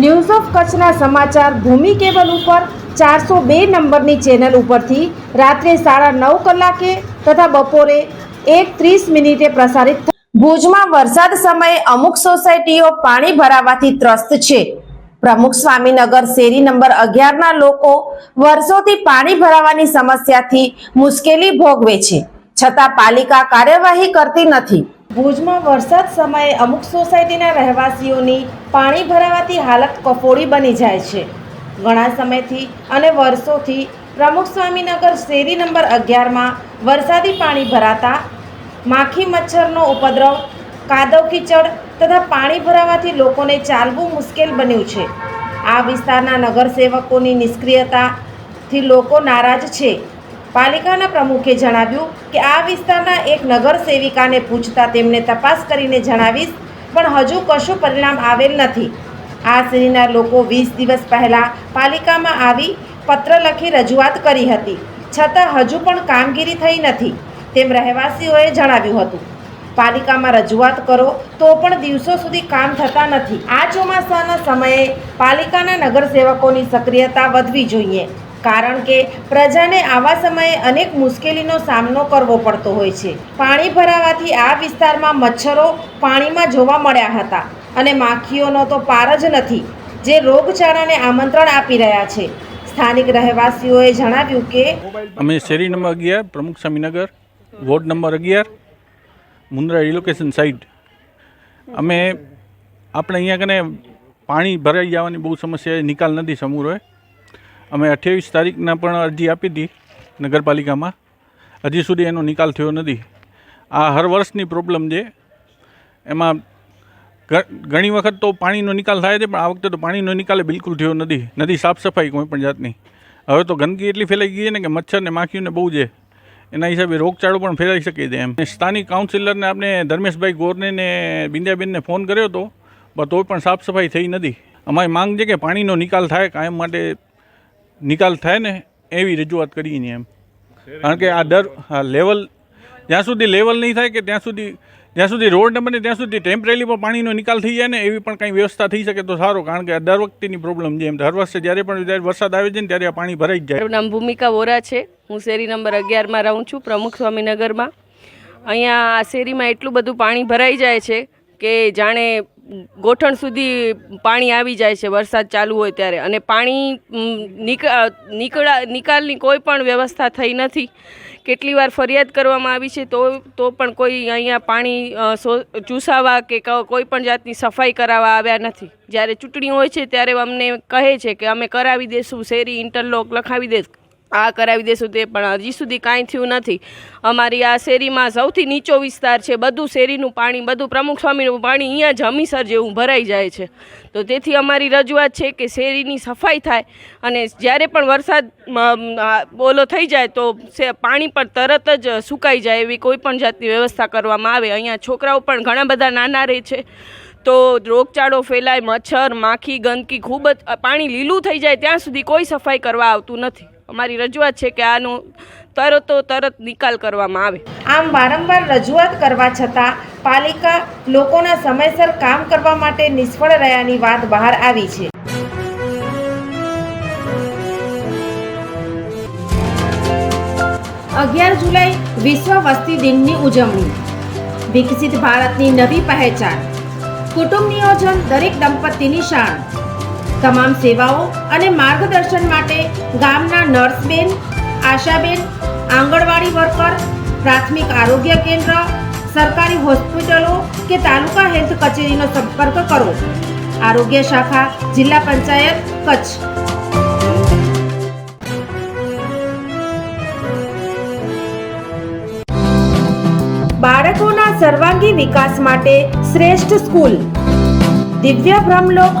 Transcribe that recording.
News of કચ્છના સમાચાર ભૂમિ cable ઉપર ચારસો બે નંબરની ચેનલ ઉપરથી રાત્રે સાડા નવ કલાકે તથા બપોરે એક ત્રીસ મિનિટે પ્રસારિત ભુજમાં વરસાદ સમયે અમુક સોસાયટીઓ પાણી ભરાવાથી ત્રસ્ત છે. પ્રમુખ સ્વામીનગર શેરી નંબર અગિયારના લોકો વર્ષોથી પાણી ભરાવાની સમસ્યાથી મુશ્કેલી ભોગવે છે. છતાં પાલિકા કાર્યવાહી કરતી નથી. ભુજમાં વરસાદ સમયે અમુક સોસાયટીના રહેવાસીઓની પાણી ભરાવાથી હાલત કફોડી બની જાય છે. ઘણા સમયથી અને વર્ષોથી પ્રમુખ સ્વામીનગર શેરી નંબર અગિયારમાં વરસાદી પાણી ભરાતા માખી મચ્છરનો ઉપદ્રવ, કાદવ કીચડ તથા પાણી ભરાવાથી લોકોને ચાલવું મુશ્કેલ બન્યું છે. આ વિસ્તારના નગરસેવકોની નિષ્ક્રિયતાથી લોકો નારાજ છે. પાલિકાના પ્રમુખે જણાવ્યું કે આ વિસ્તારના એક નગર સેવિકાને પૂછતા તેમને તપાસ કરીને જણાવીશ, પણ હજુ કશું પરિણામ આવેલ નથી. આ શ્રેણીના લોકો વીસ દિવસ પહેલાં પાલિકામાં આવી પત્ર લખી રજૂઆત કરી હતી. છતાં હજુ પણ કામગીરી થઈ નથી, તેમ રહેવાસીઓએ જણાવ્યું હતું. પાલિકામાં રજૂઆત કરો તો પણ દિવસો સુધી કામ થતા નથી. આ ચોમાસાના સમયે પાલિકાના નગરસેવકોની સક્રિયતા વધવી જોઈએ. કારણ કે પ્રજાને આવા સમયે અનેક મુશ્કેલીનો સામનો કરવો પડતો હોય છે. પાણી ભરાવાથી આ વિસ્તારમાં મચ્છરો પાણીમાં જોવા મળ્યા હતા અને માખીઓનો તો પાર જ નથી, જે રોગચાળાને આમંત્રણ આપી રહ્યા છે. સ્થાનિક રહેવાસીઓએ જણાવ્યું કે અમે શેરી નંબર અગિયાર, પ્રમુખ સ્વામીનગર, વોર્ડ નંબર અગિયાર, મુન્દ્રા રિલોકેશન સાઇટ અમે આપણે અહીંયા કને પાણી ભરાઈ જવાની બહુ સમસ્યા, નિકાલ નથી સમૂરોએ અમે અઠ્યાવીસ તારીખના પણ અરજી આપી હતી નગરપાલિકામાં. હજી સુધી એનો નિકાલ થયો નથી. આ હર વર્ષની પ્રોબ્લેમ છે. એમાં ઘણી વખત તો પાણીનો નિકાલ થાય છે, પણ આ વખતે તો પાણીનો નિકાલ બિલકુલ થયો નથી. નથી સાફ સફાઈ કોઈ પણ જાતની. હવે તો ગંદકી એટલી ફેલાઈ ગઈ છે ને કે મચ્છર ને માખીઓને બહુ છે. એના હિસાબે રોગચાળો પણ ફેલાઈ શકે છે એમ. સ્થાનિક કાઉન્સિલરને આપણે ધર્મેશભાઈ ગોરને ને બિંદ્યાબેનને ફોન કર્યો હતો પણ તોય પણ સાફ સફાઈ થઈ નથી. અમારી માંગ છે કે પાણીનો નિકાલ થાય કાયમ માટે નિકાલ થાય ને એવી રજૂઆત કરીને એમ. કારણ કે આ દર, હા લેવલ જ્યાં સુધી લેવલ નહીં થાય કે ત્યાં સુધી, જ્યાં સુધી રોડ ન બને, ત્યાં સુધી ટેમ્પરેરી પણ પાણીનો નિકાલ થઈ જાય ને, એવી પણ કંઈ વ્યવસ્થા થઈ શકે તો સારું. કારણ કે દર વખતેની પ્રોબ્લેમ છે. એમ દર વર્ષે જ્યારે પણ જ્યારે વરસાદ આવે છે ને, ત્યારે આ પાણી ભરાઈ જાય. મારું નામ ભૂમિકા વોરા છે. હું શેરી નંબર અગિયારમાં રહું છું, પ્રમુખ સ્વામીનગરમાં. અહીંયા આ શેરીમાં એટલું બધું પાણી ભરાઈ જાય છે કે જાણે ગોઠણ સુધી પાણી આવી જાય છે, વરસાદ ચાલુ હોય ત્યારે. અને પાણી નીકળા, નિકાલની કોઈ પણ વ્યવસ્થા થઈ નથી. કેટલી વાર ફરિયાદ કરવામાં આવી છે, તો તો પણ કોઈ અહીંયા પાણી ચૂસાવા કે કોઈ પણ જાતની સફાઈ કરાવવા આવ્યા નથી. જ્યારે ચૂંટણી હોય છે, ત્યારે અમને કહે છે કે અમે કરાવી દેશું, શેરી ઇન્ટરલોક લખાવી દેશું આ કરાવી દેશું તે પણ હજી સુધી કાંઈ થયું નથી. અમારી આ શેરીમાં સૌથી નીચો વિસ્તાર છે. બધું શેરીનું પાણી, બધું પ્રમુખ સ્વામીનું પાણી અહીંયા જ હમીસર જેવું ભરાઈ જાય છે. તો તેથી અમારી રજૂઆત છે કે શેરીની સફાઈ થાય અને જ્યારે પણ વરસાદ બોલો થઈ જાય તો પાણી પણ તરત જ સુકાઈ જાય એવી કોઈ પણ જાતની વ્યવસ્થા કરવામાં આવે. અહીંયા છોકરાઓ પણ ઘણા બધા નાના રહે છે. તો રોગચાળો ફેલાય, મચ્છર, માખી, ગંદકી ખૂબ જ, પાણી લીલું થઈ જાય ત્યાં સુધી કોઈ સફાઈ કરવા આવતું નથી. અમારી રજૂઆત છે કે આનો તરતો તરત નિકાલ કરવામાં આવે. આમ વારંવાર રજૂઆત કરવા છતાં પાલિકા લોકોના સમયસર કામ કરવા માટે નિષ્ફળ રહ્યાની વાત બહાર આવી છે. અગિયાર જુલાઈ વિશ્વ વસ્તી દિનની ઉજવણી. વિકસિત ભારતની નવી પહેચાન. કુટુંબ નિયોજન દરેક દંપતીની શાન. તમામ સેવાઓ અને માર્ગદર્શન માટે ગામના નર્સબેન, આશાબેન, આંગણવાડી વર્કર, પ્રાથમિક આરોગ્ય કેન્દ્ર, સરકારી હોસ્પિટલો કે તાલુકા હેલ્થ કચેરીનો સંપર્ક કરો. આરોગ્ય શાખા, જિલ્લા પંચાયત, કચ્છ. બાળકોના સર્વાંગી વિકાસ માટે શ્રેષ્ઠ સ્કૂલ. દિવ્ય બ્રહ્મલોક